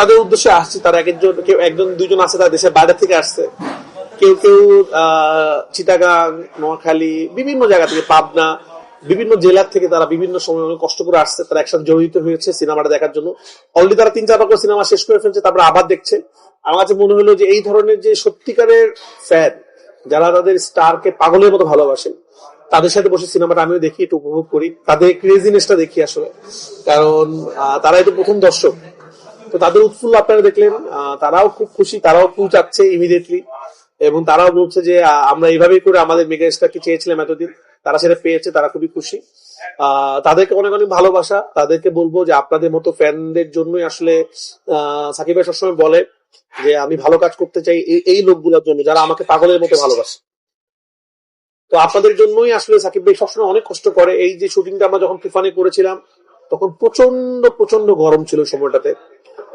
তাদের উদ্দেশ্যে আসছে, তারা এক একজন কেউ একজন, দুজন আছে তারা দেশের বাইরে থেকে আসছে। কেউ কেউ চিটাগাং, নোয়াখালী, বিভিন্ন জায়গা থেকে, পাবনা, বিভিন্ন জেলার থেকে তারা বিভিন্ন সময় কষ্ট করে আসছে। তারা একসাথে জড়িত হয়েছে সিনেমাটা দেখার জন্য। অলরেডি তারা তিন চার করে সিনেমা শেষ করে ফেলছে, তারপরে আবার দেখছে। আমার কাছে মনে হলো যে এই ধরনের যে সত্যিকারের ফ্যান যারা তাদের স্টারকে পাগলের মতো ভালোবাসেন তাদের সাথে বসে সিনেমাটা আমিও দেখি, একটু উপভোগ করি। তাদের ক্রেজিনেসটা দেখি আসলে। কারণ তারাই তো প্রথম দর্শক। তো তাদের উৎফুল্ল আপনারা দেখলেন। তারাও খুব খুশি, তারাও চাচ্ছে ইমিডিয়েটলি এবং তারাও বলছে যে আমরা এইভাবেই করে আমাদের মেগা স্টারকে চেয়েছিলাম এতদিন। তারা সেটা পেয়েছে, তারা খুবই খুশি। তাদেরকে অনেক অনেক ভালোবাসা। তাদেরকে বলব যে, আপনাদের মতো ফ্যানদের জন্যই আসলে সাকিব ভাই সবসময় বলে যে, আমি ভালো কাজ করতে চাই এই- এই লোকগুলোর জন্য, যারা আমাকে পাগলের মতো ভালোবাসে। তো আপনাদের জন্যই আসলে সাকিব ভাই সবসময় অনেক কষ্ট করে। এই যে শুটিংটা আমরা যখন তুফানে করেছিলাম, তখন প্রচণ্ড প্রচণ্ড গরম ছিল সময়টাতে।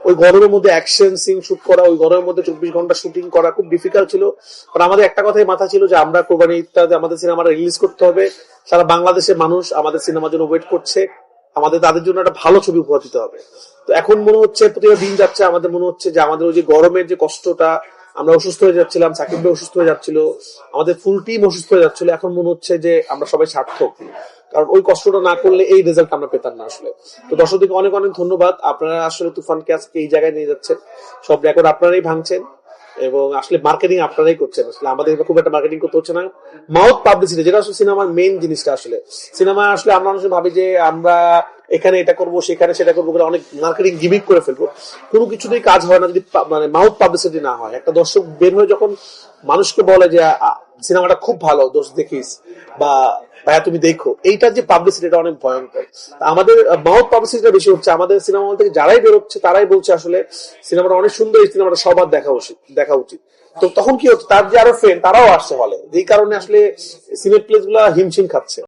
ওই গরমের মধ্যে অ্যাকশন সিন শুট করা, ওই গরমের মধ্যে চব্বিশ ঘণ্টা শুটিং করা খুব ডিফিকাল্ট ছিল। কারণ আমাদের একটা কথাই মাথা ছিল যে আমরা কোরবানি ইত্যাদি আমাদের সিনেমাটা রিলিজ করতে হবে, সারা বাংলাদেশের মানুষ আমাদের সিনেমার জন্য ওয়েট করছে, আমাদের, তাদের জন্য একটা ভালো ছবি উপহার দিতে হবে। তো এখন মনে হচ্ছে, প্রতিটা দিন যাচ্ছে, আমাদের মনে হচ্ছে যে আমাদের ওই যে গরমের যে কষ্টটা, আমরা অসুস্থ হয়ে যাচ্ছিলাম, সাকিব ভাই অসুস্থ হয়ে যাচ্ছিল, আমাদের ফুল টিম অসুস্থ হয়ে যাচ্ছিল, এখন মনে হচ্ছে যে আমরা সবাই সার্থক। কারণ ওই কষ্টটা না করলে এই রেজাল্ট আমরা পেতাম না আসলে। তো দর্শকদেরকে অনেক অনেক ধন্যবাদ। আপনারা আসলে তুফানকে আজকে এই জায়গায় নিয়ে যাচ্ছেন। সব রেকর্ড আপনারাই ভাঙছেন এবং আসলে মার্কেটিং আপনারাই করছেন। আসলে আমাদের খুব একটা মার্কেটিং করতে হচ্ছে না। মাউথ পাবলিসিটি যেটা আসলে সিনেমার মেইন জিনিসটা আসলে। সিনেমা আসলে আমরা অনেক ভাবি যে আমরা এখানে এটা করব, সেখানে সেটা করব করে অনেক মার্কেটিং গিমিক করে ফেলব। কোনো কিছুতেই কাজ হয় না যদি মানে মাউথ পাবলিসিটি না হয়। একটা দর্শক বের হয়ে যখন মানুষকে বলে যে সিনেমাটা খুব ভালো দোষ দেখিস। বা ভাইয়া তুমি দেখো। এইটার যে পাবলিসিটি এটা অনেক ভয়ঙ্কর। আমাদের মহৎ পাবলিসিটিটা বেশি হচ্ছে। আমাদের সিনেমা হল থেকে যারাই বেরোচ্ছে, তারাই বলছে আসলে সিনেমাটা অনেক সুন্দর, এই সিনেমাটা সবার দেখা উচিত দেখা উচিত। তো তখন কি হচ্ছে? তার যে আরও ফ্রেন্ড তারাও আসছে হলে যেই কারণে আসলে সিনেপ্লেসগুলা হিমশিম খাচ্ছে।